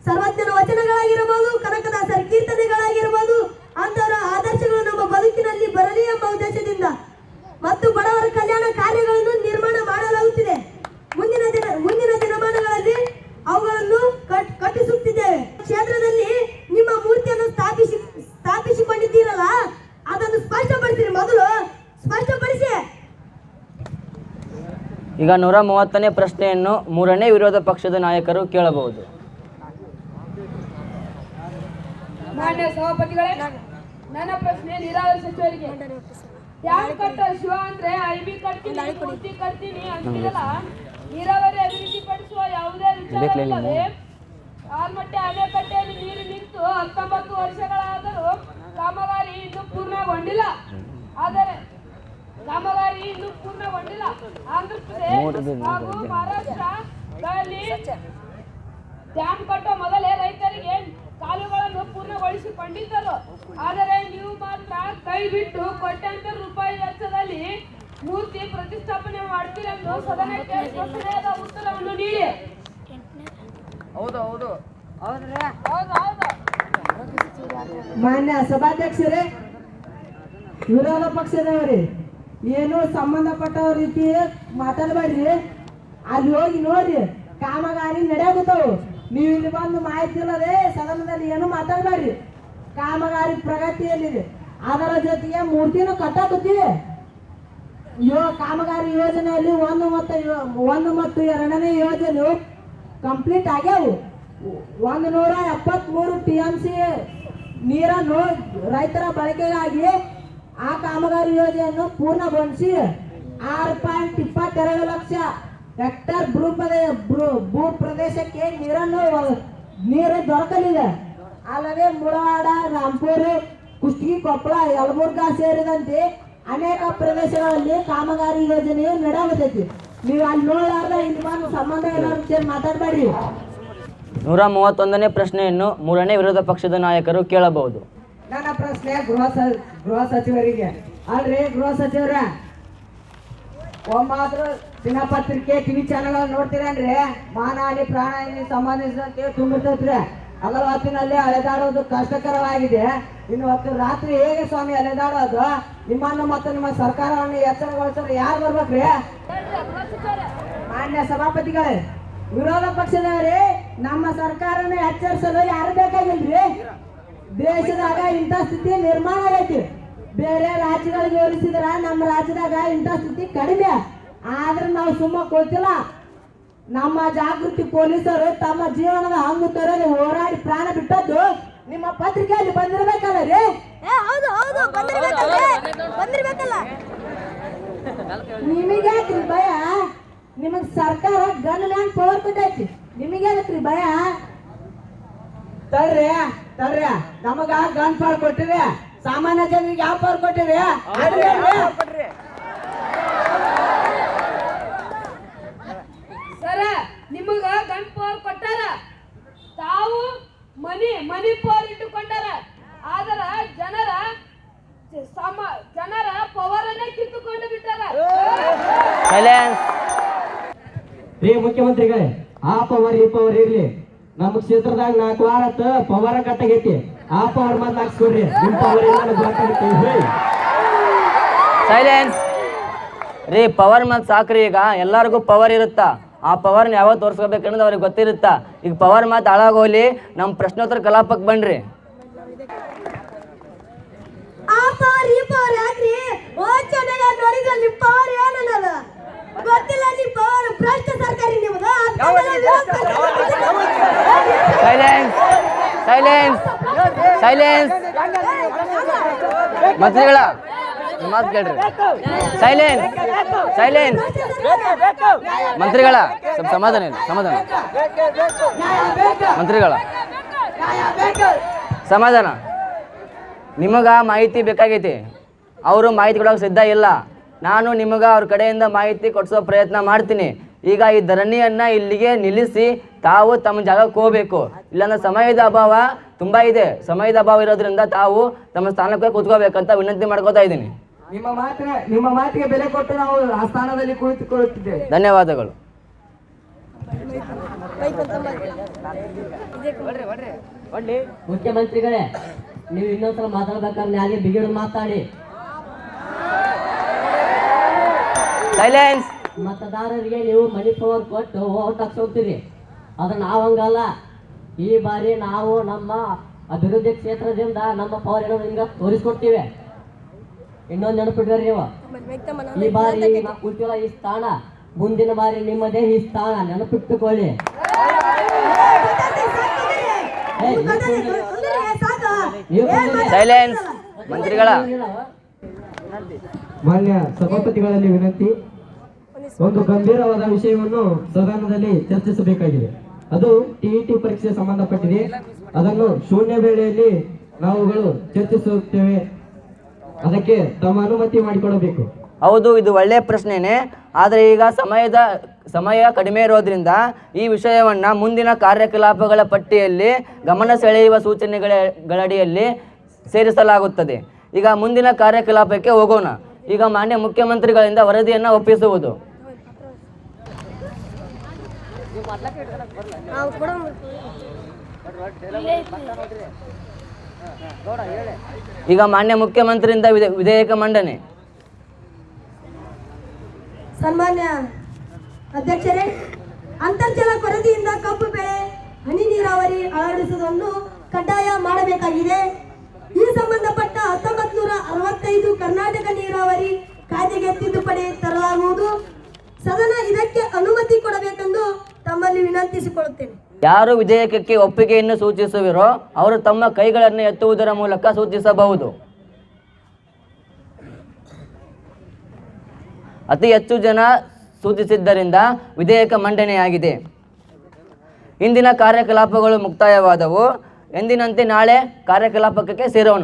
ಸರ್ವಜ್ಞನ ವಚನಗಳಾಗಿರಬಹುದು ಕನಕದಾಸರ ಕೀರ್ತನೆಗಳಾಗಿರಬಹುದು ಅಂತವರ ಆದರ್ಶಗಳು ನಮ್ಮ ಬದುಕಿನಲ್ಲಿ ಬರಲಿ ಎಂಬ ಉದ್ದೇಶದಿಂದ ಮತ್ತು ಬಡವರ ಕಲ್ಯಾಣ ಕಾರ್ಯಗಳನ್ನು ನಿರ್ಮಾಣ ಮಾಡಲಾಗುತ್ತಿದೆ ಮುಂದಿನ ದಿನ ಮುಂದಿನ ದಿನಮಾನಗಳಲ್ಲಿ ಅವುಗಳನ್ನು ಕಟ್- ಕಟ್ಟಿಸುತ್ತಿದ್ದೇವೆ ಕ್ಷೇತ್ರದಲ್ಲಿ ನಿಮ್ಮ ಮೂರ್ತಿಯನ್ನು ಸ್ಥಾಪಿಸಿ ಸ್ಥಾಪಿಸಿಕೊಂಡಿದ್ದೀರಲ್ಲ ಅದನ್ನು ಸ್ಪಷ್ಟಪಡಿಸಿರಿ ಮೊದಲು ಸ್ಪಷ್ಟಪಡಿಸಿ ಈಗ ನೂರ ಮೂವತ್ತನೇ ಪ್ರಶ್ನೆಯನ್ನು ಮೂರನೇ ವಿರೋಧ ಪಕ್ಷದ ನಾಯಕರು ಕೇಳಬಹುದು. ಮಾನ್ಯ ಸಭಾಪತಿಗಳೇ ನನ್ನ ಪ್ರಶ್ನೆ ನೀರಾವರಿ ಸಚಿವರಿಗೆ. ಡ್ಯಾಮ್ ಕಟ್ಟ ಶಿವ ಅಂದ್ರೆ ಐ ಕಟ್ತೀನಿ ಮೂರ್ತಿ ಕಟ್ತೀನಿ ಅಂತಿರಲ್ಲ? ನೀರಾವರಿ ಅಭಿವೃದ್ಧಿ ಪಡಿಸುವ ಯಾವುದೇ ವಿಚಾರವಿಲ್ಲದೆ ಆಲ್ಮಟ್ಟೆ ಅಣೆಕಟ್ಟೆಯಲ್ಲಿ ನೀರು ನಿಂತು ಹತ್ತೊಂಬತ್ತು ವರ್ಷಗಳಾದರೂ ಕಾಮಗಾರಿ ಇನ್ನೂ ಪೂರ್ಣಗೊಂಡಿಲ್ಲ. ಆದರೆ ಕಾಮಗಾರಿ ಇನ್ನೂ ಪೂರ್ಣಗೊಂಡಿಲ್ಲ. ಆಂಧ್ರಪ್ರದೇಶ ಹಾಗೂ ಮಹಾರಾಷ್ಟ್ರಗಳಲ್ಲಿ ಡ್ಯಾಮ್ ಕಟ್ಟೋ ಮೊದಲೇ ರೈತರಿಗೆ ಕಾಲುಗಳನ್ನು ಪೂರ್ಣಗೊಳಿಸಿಕೊಂಡಿದ್ದರು ಆದರೆ ನೀವು ಮಾತ್ರ ಕೈ ಬಿಟ್ಟು ಕೋಟ್ಯಾಂತರ ರೂಪಾಯಿ ವೆಚ್ಚದಲ್ಲಿ ಮೂರ್ತಿ ಪ್ರತಿಷ್ಠಾಪನೆ ಮಾಡ್ತೀರೆಂದು ಸದನಕ್ಕೆ ಸ್ಪಷ್ಟನೆಯಾದ ಉತ್ತರವನ್ನು ನೀಡಿ. ಹೌದು ಹೌದು. ಹೌದ್ರಿ? ಹೌದು ಹೌದು. ಮಾನ್ಯ ಸಭಾಧ್ಯಕ್ಷರೇ ವಿರೋಧ ಪಕ್ಷದವರೇ ಏನು ಸಂಬಂಧಪಟ್ಟ ರೀತಿ ಮಾತಾಡಬೇಡ್ರಿ. ಅಲ್ಲಿ ಹೋಗಿ ನೋಡ್ರಿ ಕಾಮಗಾರಿ ನಡೆಯಾಗುತ್ತವು ನೀವು ಇಲ್ಲಿ ಬಂದು ಮಾಹಿತಿ ಇಲ್ಲದೆ ಸದನದಲ್ಲಿ ಏನು ಮಾತಾಡಬೇಡ್ರಿ. ಕಾಮಗಾರಿ ಪ್ರಗತಿಯಲ್ಲಿದೆ ಅದರ ಜೊತೆಗೆ ಮೂರ್ತಿನೂ ಕಟ್ಟಾಕುತ್ತೀವಿ. ಯೋ, ಕಾಮಗಾರಿ ಯೋಜನೆಯಲ್ಲಿ ಒಂದು ಮತ್ತು ಒಂದು ಮತ್ತು ಎರಡನೇ ಯೋಜನೆ ಕಂಪ್ಲೀಟ್ ಆಗ್ಯಾವು. ಒಂದು ನೂರ ಎಪ್ಪತ್ಮೂರು ಟಿ ಎಂ ಸಿ ನೀರನ್ನು ರೈತರ ಬಳಕೆಗಾಗಿ ಆ ಕಾಮಗಾರಿ ಯೋಜನೆಯನ್ನು ಪೂರ್ಣಗೊಳಿಸಿ ಆರು ಪಾಯಿಂಟ್ ಇಪ್ಪತ್ತೆರಡು ಲಕ್ಷ ಹೆಕ್ಟರ್ ಭೂ ಭೂ- ಪ್ರದೇಶಕ್ಕೆ ನೀರನ್ನು ನೀರು ದೊರಕಲಿದೆ. ಅಲ್ಲದೆ ಮುಳವಾಡ, ರಾಂಪುರ, ಕುಷ್ಟಗಿ, ಕೊಪ್ಪಳ, ಯಲಬುರ್ಗಾ ಸೇರಿದಂತೆ ಅನೇಕ ಪ್ರದೇಶಗಳಲ್ಲಿ ಕಾಮಗಾರಿ ಯೋಜನೆಯು ನಡೆಯುತ್ತೈತಿ ನೀವು ಅಲ್ಲಿ ನೋಡಲಾರ್ದ ಇಲ್ಲಿ ಬಂದು ಸಂಬಂಧ ಮಾತಾಡಬೇಡಿ ನೂರ ಮೂವತ್ತೊಂದನೇ ಪ್ರಶ್ನೆಯನ್ನು ಮೂರನೇ ವಿರೋಧ ಪಕ್ಷದ ನಾಯಕರು ಕೇಳಬಹುದು. ನನ್ನ ಪ್ರಶ್ನೆ ಗೃಹ ಗೃಹ ಸಚಿವರಿಗೆ. ಅಲ್ರಿ ಗೃಹ ಸಚಿವರ? ಒಮ್ಮಾದ್ರೂ ದಿನಪತ್ರಿಕೆ ಟಿವಿ ಚಾನೆಲ್ ನೋಡ್ತೀರೇನ್ರಿ? ಮಾನಹಾನಿ, ಪ್ರಾಣಹಾನಿ ಸಂಬಂಧಿಸಿದಂತೆ ತುಂಬಿರ್ತೈತ್ರಿ. ಅಗಲ ಹೊತ್ತಿನಲ್ಲಿ ಅಲೆದಾಡೋದು ಕಷ್ಟಕರವಾಗಿದೆ. ಇನ್ನು ಹೊತ್ತು ರಾತ್ರಿ ಹೇಗೆ ಸ್ವಾಮಿ ಅಲೆದಾಡೋದು? ನಿಮ್ಮನ್ನು ಮತ್ತು ನಿಮ್ಮ ಸರ್ಕಾರವನ್ನು ಎಚ್ಚರಗೊಳಿಸಲು ಯಾರು ಬರ್ಬೇಕ್ರಿ? ಮಾನ್ಯ ಸಭಾಪತಿಗಳೇ, ವಿರೋಧ ಪಕ್ಷದವರೇ, ನಮ್ಮ ಸರ್ಕಾರನ ಎಚ್ಚರಿಸಲು ಯಾರು ಬೇಕಾಗಿಲ್ರಿ? ದೇಶದಾಗ ಇಂಥ ಸ್ಥಿತಿ ನಿರ್ಮಾಣ ಆಗೈತಿ. ಬೇರೆ ರಾಜ್ಯಗಳಿಗೆ ಹೋಲಿಸಿದ್ರ ನಮ್ಮ ರಾಜ್ಯದಾಗ ಇಂಥ ಸ್ಥಿತಿ ಕಡಿಮೆ. ಆದ್ರೆ ನಾವು ಸುಮ್ಮ ಕೊಡ್ತಿಲ್ಲ ನಮ್ಮ ಜಾಗೃತಿ ಪೊಲೀಸರು ತಮ್ಮ ಜೀವನದ ಹಂಗು ತೊರೆದು ಹೋರಾಡಿ ಪ್ರಾಣ ಬಿಟ್ಟದ್ದು ನಿಮ್ಮ ಪತ್ರಿಕೆಯಲ್ಲಿ ಬಂದಿರಬೇಕಲ್ಲ ರೀ? ಹೌದು ಹೌದು ಬಂದಿರ್ಬೇಕಲ್ಲ ನಿಮಗ್ಯಾಕ್ರಿ ಭಯ? ನಿಮಗ್ ಸರ್ಕಾರ ಗನ್ ಮ್ಯಾನ್ ಪವರ್ ಕೊಟ್ಟೈತಿ. ನಿಮಗ್ಯಾಕ್ರಿ ಭಯ? ತಡ್ರಿ. ತವ್ರ ನಮಗ ಗನ್ ಪವರ್ ಕೊಟ್ಟಿರಿ. ಸಾಮಾನ್ಯ ಜನರಿಗೆ ಯಾವ ಪವರ್ ಕೊಟ್ಟಿರಿ? ಸರ ನಿಮಗ ಗನ್ ಪವರ್ ಕೊಟ್ಟಾರ? ತಾವು ಮನಿ ಮನಿ ಪವರ್ ಇಟ್ಟುಕೊಂಡಾರ. ಆದರ ಜನರ ಸಮ ಜನರ ಪವರ್ ಅನ್ನೇ ಕಿತ್ತುಕೊಂಡು ಬಿಟ್ಟಾರ. ರೀ ಮುಖ್ಯಮಂತ್ರಿಗಳೇ ಆ ಪವರ್ ಈ ಪವರ್ ಇರ್ಲಿ. ನಮ್ಮ ಕ್ಷೇತ್ರದಾಗ ನಾಲ್ಕು ವಾರ ಆತ ಪವರ್ ಕಟ್ಟಾಗೈತಿ ಆ ಪವರ್ ಮಾತ್ರ ಹಾಕ್ಸ್ಕೊಡ್ರಿ. ನಿಮ್ ಪವರ್ ಗೊತ್ತಾಗುತ್ತೆ ಸೈಲೆನ್ಸ್ ರೀ ಪವರ್ ಮತ್ತು ಸಾಕ್ರಿ ಈಗ. ಎಲ್ಲರಿಗೂ ಪವರ್ ಇರುತ್ತಾ? ಆ ಪವರ್ನ ಯಾವತ್ತು ತೋರಿಸ್ಕೋಬೇಕನ್ನೋದು ಅವ್ರಿಗೆ ಗೊತ್ತಿರುತ್ತಾ? ಈಗ ಪವರ್ ಮಾತು ಹಾಳಾಗೋಲಿ ನಮ್ಮ ಪ್ರಶ್ನೋತ್ತರ ಕಲಾಪಕ್ಕೆ ಬನ್ರಿ. ಆ ಪವರ್ ಈ ಪವರ್ ಯಾಕ್ರಿ? ಓ ಚೆನ್ನಾಗ ನೋಡಿದ್ರಲ್ಲಿ ಪವರ್ ಏನನ್ನದ ಗೊತ್ತಿಲ್ಲ ಪವರ್ ಭ್ರಷ್ಟ ಸರ್ಕಾರಿ ಸೈಲೆನ್ಸ್ ಸೈಲೆನ್ಸ್ ಸೈಲೆನ್ಸ್ ಮಂತ್ರಿಗಳ ಮಾತು ಕೇಳ್ರಿ. ಸೈಲೆನ್ಸ್ ಸೈಲೆನ್ಸ್ ಮಂತ್ರಿಗಳ ಸ್ವಲ್ಪ ಸಮಾಧಾನ ಇಲ್ಲ ಸಮಾಧಾನ. ಮಂತ್ರಿಗಳ. ಸಮಾಧಾನ. ನಿಮಗೆ ಮಾಹಿತಿ ಬೇಕಾಗೈತಿ. ಅವರು ಮಾಹಿತಿ ಕೊಡೋಕೆ ಸಿದ್ಧ ಇಲ್ಲ. ನಾನು ನಿಮಗೆ ಅವ್ರ ಕಡೆಯಿಂದ ಮಾಹಿತಿ ಕೊಡಿಸೋ ಪ್ರಯತ್ನ ಮಾಡ್ತೀನಿ. ಈಗ ಈ ಧರಣಿಯನ್ನು ಇಲ್ಲಿಗೆ ನಿಲ್ಲಿಸಿ ತಾವು ತಮ್ಮ ಜಾಗಕ್ಕೆ ಹೋಗಬೇಕು. ಇಲ್ಲಾಂದ್ರೆ ಸಮಯದ ಅಭಾವ ತುಂಬ ಇದೆ. ಸಮಯದ ಅಭಾವ ಇರೋದ್ರಿಂದ ತಾವು ತಮ್ಮ ಸ್ಥಾನಕ್ಕೆ ಕೂತ್ಕೋಬೇಕಂತ ವಿನಂತಿ ಮಾಡ್ಕೋತಾ ಇದ್ದೀನಿ. ನಿಮ್ಮ ಮಾತಿನ ನಿಮ್ಮ ಮಾತಿಗೆ ಬೆಲೆ ಕೊಟ್ಟು ನಾವು ಆ ಸ್ಥಾನದಲ್ಲಿ ಕುಳಿತುಕೊಳ್ಳುತ್ತಿದ್ದೇವೆ. ಧನ್ಯವಾದಗಳು. ಮುಖ್ಯಮಂತ್ರಿಗಳೇ ನೀವು ಇನ್ನೊಂದ್ಸಲ ಮಾತಾಡ್ಬೇಕಾದ್ರೆ ಹಾಗೆ ಬಿಗಿಡು ಮಾತಾಡಿ. ಸೈಲೆನ್ಸ್ ಮತದಾರರಿಗೆ ನೀವು ಮನಿ ಪವರ್ ಕೊಟ್ಟು ಓಟ್ ಹಾಕ್ಸೋಗ್ತೀರಿ. ಅದು ನಾವು ಹಂಗಲ್ಲ. ಈ ಬಾರಿ ನಾವು ನಮ್ಮ ಅಭಿವೃದ್ಧಿ ಕ್ಷೇತ್ರದಿಂದ ನಮ್ಮ ಪವರ್ ಏನೋ ನಿಮ್ಗೆ ತೋರಿಸ್ಕೊಡ್ತೀವಿ. ಇನ್ನೊಂದು ನೆನಪಿಡ್ರಿ ನೀವು. ಈ ಬಾರಿ ನಾವು ಈ ಸ್ಥಾನ ಮುಂದಿನ ಬಾರಿ ನಿಮ್ಮದೇ ಈ ಸ್ಥಾನ. ನೆನಪಿಟ್ಟುಕೊಳ್ಳಿ. ಸೈಲೆನ್ಸ್ ಮಂತ್ರಿಗಳ. ಮಾನ್ಯ ಸಭಾಪತಿಗಳಲ್ಲಿ ವಿನಂತಿ. ಒಂದು ಗಂಭೀರವಾದ ವಿಷಯವನ್ನು ಸದನದಲ್ಲಿ ಚರ್ಚಿಸಬೇಕಾಗಿದೆ. ಅದು ಟಿಇಟಿ ಪರೀಕ್ಷೆ ಸಂಬಂಧಪಟ್ಟಿದೆ. ಅದನ್ನು ಶೂನ್ಯ ವೇಳೆಯಲ್ಲಿ ನಾವುಗಳು ಚರ್ಚಿಸುತ್ತೇವೆ. ಅದಕ್ಕೆ ತಮ್ಮ ಅನುಮತಿ ಮಾಡಿಕೊಡಬೇಕು. ಹೌದು ಇದು ಒಳ್ಳೆಯ ಪ್ರಶ್ನೆನೇ. ಆದರೆ ಈಗ ಸಮಯದ ಸಮಯ ಕಡಿಮೆ ಇರೋದ್ರಿಂದ ಈ ವಿಷಯವನ್ನು ಮುಂದಿನ ಕಾರ್ಯಕಲಾಪಗಳ ಪಟ್ಟಿಯಲ್ಲಿ ಗಮನ ಸೆಳೆಯುವ ಸೂಚನೆಗಳ ಗಳಡಿಯಲ್ಲಿ ಸೇರಿಸಲಾಗುತ್ತದೆ. ಈಗ ಮುಂದಿನ ಕಾರ್ಯಕಲಾಪಕ್ಕೆ ಹೋಗೋಣ. ಈಗ ಮಾನ್ಯ ಮುಖ್ಯಮಂತ್ರಿಗಳಿಂದ ವರದಿಯನ್ನು ಒಪ್ಪಿಸುವುದು. ಈಗ ಮಾನ್ಯ ಮುಖ್ಯಮಂತ್ರಿಯಿಂದ ವಿಧೇ- ವಿಧೇಯಕ ಮಂಡನೆ. ಸನ್ಮಾನ್ಯ ಅಧ್ಯಕ್ಷರೇ ಅಂತರ್ಜಲ ಕೊರತೆಯಿಂದ ಕಬ್ಬು ಬೆಳೆ ಹನಿ ನೀರಾವರಿ ಅಳವಡಿಸುವುದನ್ನು ಕಡ್ಡಾಯ ಮಾಡಬೇಕಾಗಿದೆ. ಈ ಸಂಬಂಧಪಟ್ಟ ಹತ್ತೊಂಬತ್ತು ನೂರ ಅರವತ್ತೈದು ಕರ್ನಾಟಕ ನೀರಾವರಿ ಕಾಯ್ದೆಗೆ ತಿದ್ದುಪಡಿ ತರಲಾಗುವುದು. ಸದನ ಇದಕ್ಕೆ ಅನುಮತಿ ಕೊಡಬೇಕೆಂದು ತಮ್ಮಲ್ಲಿ ವಿನಂತಿಸಿಕೊಳ್ಳುತ್ತೇನೆ. ಯಾರು ವಿಧೇಯಕಕ್ಕೆ ಒಪ್ಪಿಗೆಯನ್ನು ಸೂಚಿಸುವಿರೋ ಅವರು ತಮ್ಮ ಕೈಗಳನ್ನು ಎತ್ತುವುದರ ಮೂಲಕ ಸೂಚಿಸಬಹುದು. ಅತಿ ಹೆಚ್ಚು ಜನ ಸೂಚಿಸಿದ್ದರಿಂದ ವಿಧೇಯಕ ಮಂಡನೆಯಾಗಿದೆ. ಇಂದಿನ ಕಾರ್ಯಕಲಾಪಗಳು ಮುಕ್ತಾಯವಾದವು. ಎಂದಿನಂತೆ ನಾಳೆ ಕಾರ್ಯಕಲಾಪಕ್ಕೆ ಸೇರೋಣ.